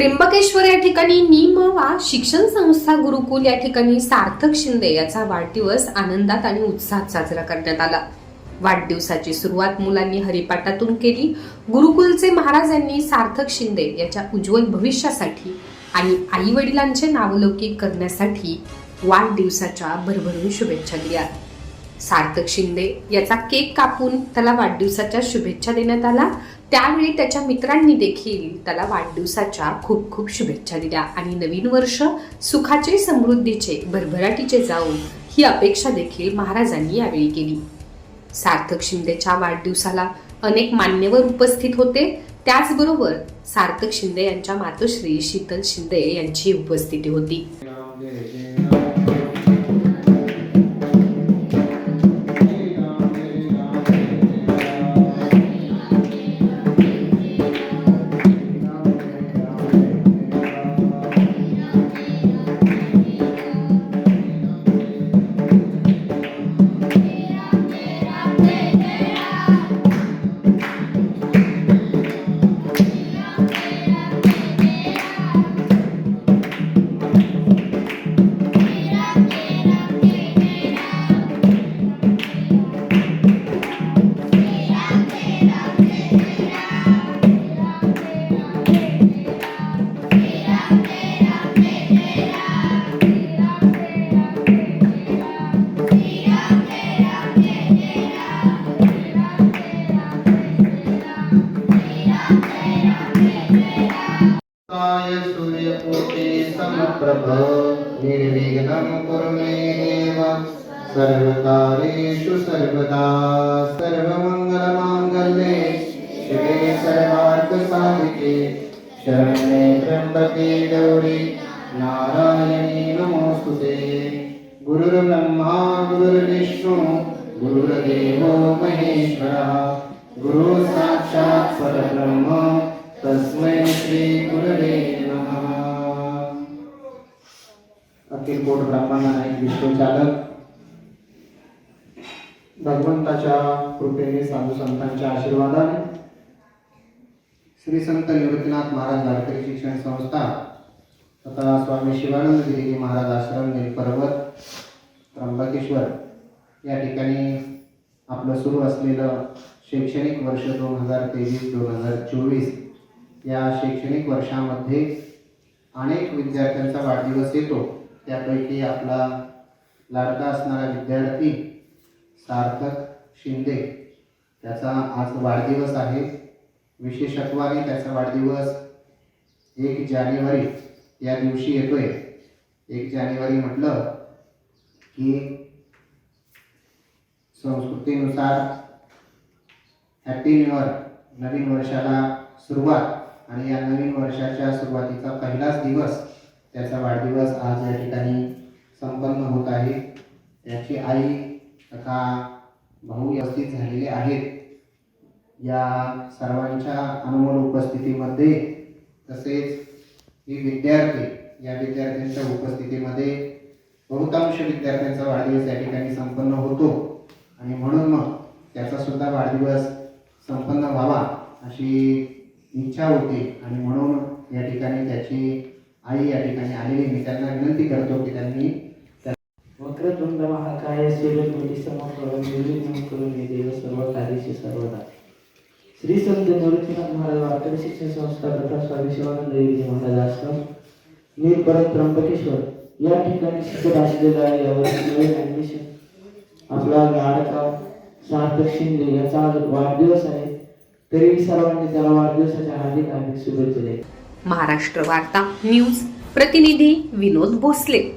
त्र्यंबकेश्वर या ठिकाणी निमवा शिक्षण संस्था गुरुकुल या ठिकाणी सार्थक शिंदे याचा वाढदिवस आनंदात आणि उत्साहात साजरा करण्यात आला. वाढदिवसाची सुरुवात मुलांनी हरिपाठातून केली. गुरुकुलचे महाराज यांनी सार्थक शिंदे याच्या उज्ज्वल भविष्यासाठी आणि आई वडिलांचे नावलौकिक करण्यासाठी वाढदिवसाच्या भरभरून शुभेच्छा दिल्या. सार्थक शिंदे याचा केक कापून त्याला वाढदिवसाच्या शुभेच्छा देण्यात आला. त्यावेळी त्याच्या मित्रांनी देखील त्याला वाढदिवसाच्या खूप खूप शुभेच्छा दिल्या. आणि नवीन वर्ष सुखाचे समृद्धीचे भरभराटीचे जाऊन ही अपेक्षा देखील महाराजांनी यावेळी केली. सार्थक शिंदेच्या वाढदिवसाला अनेक मान्यवर उपस्थित होते. त्याचबरोबर सार्थक शिंदे यांच्या मातोश्री शीतल शिंदे यांची उपस्थिती होती. काय सूर्यकोटि समप्रभ निर्विघ्नं कुरु मे देव। सर्वकारेषु सर्वदा सर्वमङ्गलमाङ्गल्ये शिवे सर्वार्थसाधिके शरण्ये त्र्यम्बके गौरी नारायणी नमोऽस्तु ते गुरुर्ब्रह्मा गुरुर्विष्णु गुरुर्देवो महेश्वरः। गुरु साक्षात् परब्रह्म तस्मै श्री गुरवे नमः. अखिल कोट ब्रह्मांड नाईक विश्वचालक भगवंताच्या कृपेने साधू संतांच्या आशीर्वादाने श्री संत निवृत्तीनाथ महाराज वारकरी शिक्षण संस्था तथा स्वामी शिवानंद गिरी महाराज आश्रम पर्वत त्र्यंबकेश्वर या ठिकाणी आपलं सुरू असलेलं शैक्षणिक वर्ष दोन हजार तेवीस दोन हजार चोवीस या शैक्षणिक वर्षामध्ये अनेक विद्यार्थ्यांचा वाढदिवस येतो. त्यापैकी आपला लाडका असणारा विद्यार्थी सार्थक शिंदे त्याचा आज वाढदिवस आहे. विशेषत्वाने त्याचा वाढदिवस एक जानेवारी या दिवशी येतोय. एक जानेवारी म्हटलं की संस्कृतीनुसार हॅपी न्यू इयर नवीन वर्षाला सुरुवात. आणि या नवीन वर्षाच्या सुरुवातीचा पहिलाच दिवस त्याचा वाढदिवस आज या ठिकाणी संपन्न होत आहे. त्याची आई तथा भाऊ उपस्थित झालेले आहेत. या सर्वांच्या अनमोल उपस्थितीमध्ये तसेच ही विद्यार्थी या विद्यार्थ्यांच्या उपस्थितीमध्ये बहुतांश विद्यार्थ्यांचा वाढदिवस या ठिकाणी संपन्न होतो. आणि म्हणून मग त्याचासुद्धा वाढदिवस संपन्न व्हावा अशी इच्छा होती. आणि म्हणून या ठिकाणी त्याची आई या ठिकाणी आलेली. मी त्यांना विनंती करतो की त्यांनी वक्रतुंड महाकाय सूर्यकोटी करून देव सर्व कार्यशी सर्वदा श्री संत निवृत्तीनाथ महाराज वारकरी शिक्षण संस्था तथा स्वामी शिवानंद देवीजी महाराज आश्रम मी परत त्र्यंबकेश्वर या ठिकाणी शिक्षक असलेला नवीन ॲडमिशन आपला गाडका सार्थक शिंदे याचा आज वाढदिवस आहे तरी सर्वांनी त्याला वाढदिवसाच्या हार्दिक हार्दिक शुभेच्छा महाराष्ट्र वार्ता न्यूज प्रतिनिधी विनोद भोसले.